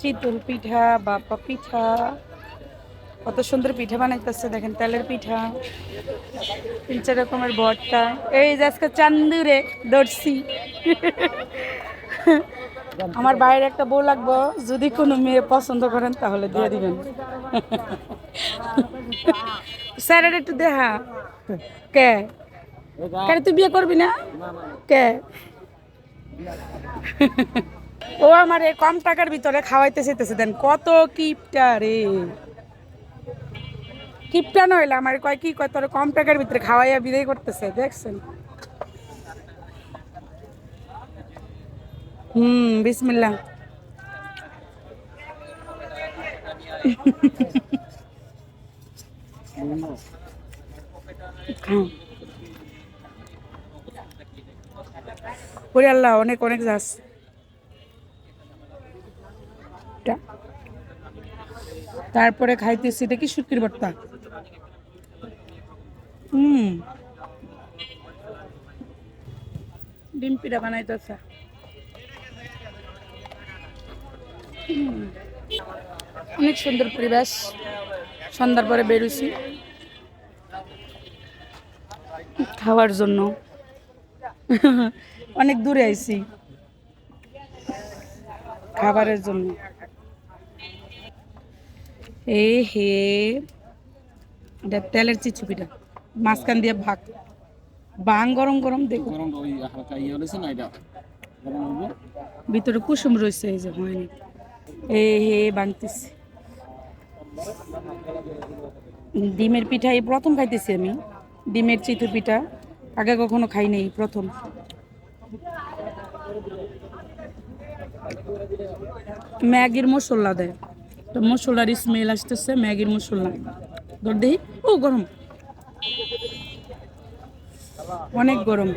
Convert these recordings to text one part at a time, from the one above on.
চিতল পিঠা বাপা পিঠা, কত সুন্দর পিঠা বানাইতেছে, দেখেন তেলের পিঠা, তিন চার রকমের ভর্তা। এই যে আজকে চান্দুরে দর্শি আমার বাইরে একটা বউ লাগবো, যদি কোনো মেয়ে পছন্দ করেন তাহলে দিয়ে দিবেন। স্যার এটা একটু দেখা। কে? কেন তুই বিয়ে করবি না? কে? ও আমার এই কম টাকার ভিতরে খাওয়াইতে চাইতেছে, দেন কত কিপটা রে। কিপটা নইলে আমার কয়, কি কয়, তোর কম টাকার ভিতরে খাওয়াইয়া বিদায় করতেছে, দেখছেন? হুম, বিসমিল্লাহ। খাও। ওরে আল্লাহ, অনেক অনেক যাস। তারপরে খাইতেছি এটা কি শুটকির ভর্তা। হুম। ডিম পিঠা বানাইতেছে। অনেক সুন্দর পরিবেশ। সন্ধ্যার পরে বেরোছি। খাওয়ার জন্য। অনেক দূরে আইছি। খাবারের জন্য। এ হে। এটা তেলের চিচুপিটা মাঝখান দিয়ে ভাগ। বাং গরম গরম দেখো গরম ওই হালকা ইয়ে হয়েছে না এটা ভিতরে কুসুম রয়েছে এই যে হয়নি। এ হে বাংতেছে ডিমের পিঠা এই প্রথম খাইতেছি আমি। ডিমের চিতু পিঠা। আগে কখনো খাই নাই প্রথম। ম্যাগির মশলা দেয়। তো মশলার স্মেল আসতেছে, ম্যাগির মশলা। ধর দেখি। ও, গরম। অনেক গরম।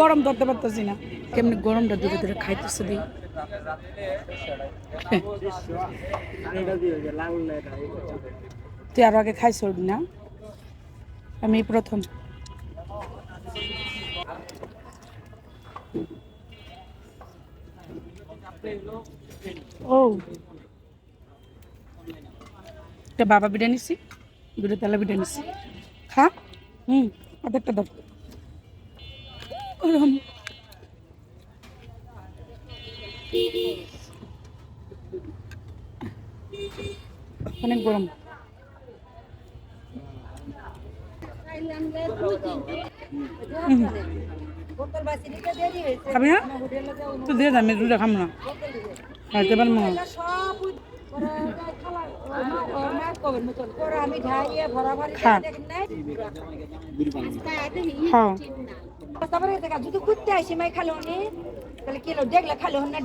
গরম ধরতে পারতেছি না। কেমনি গরমটা ধীরে ধীরে খাইতেছে দিই তুই আরও আগে খাইছ না? আমি প্রথম। ও। এটা বাবা বিরিয়ানি নিছি? দুটো তেলা বিরিয়ানি নিছি। খা। হুম অর্ধেকটা দাও। গরম। অনেক গরম। হুম। খাবি না। তো দিয়ে দাম দুটা খাম না। খাইতে পারব না খাও তারপরে যদি খুঁজতে আসি মাই খালো নি তাহলে কিলো দেখলে খালো না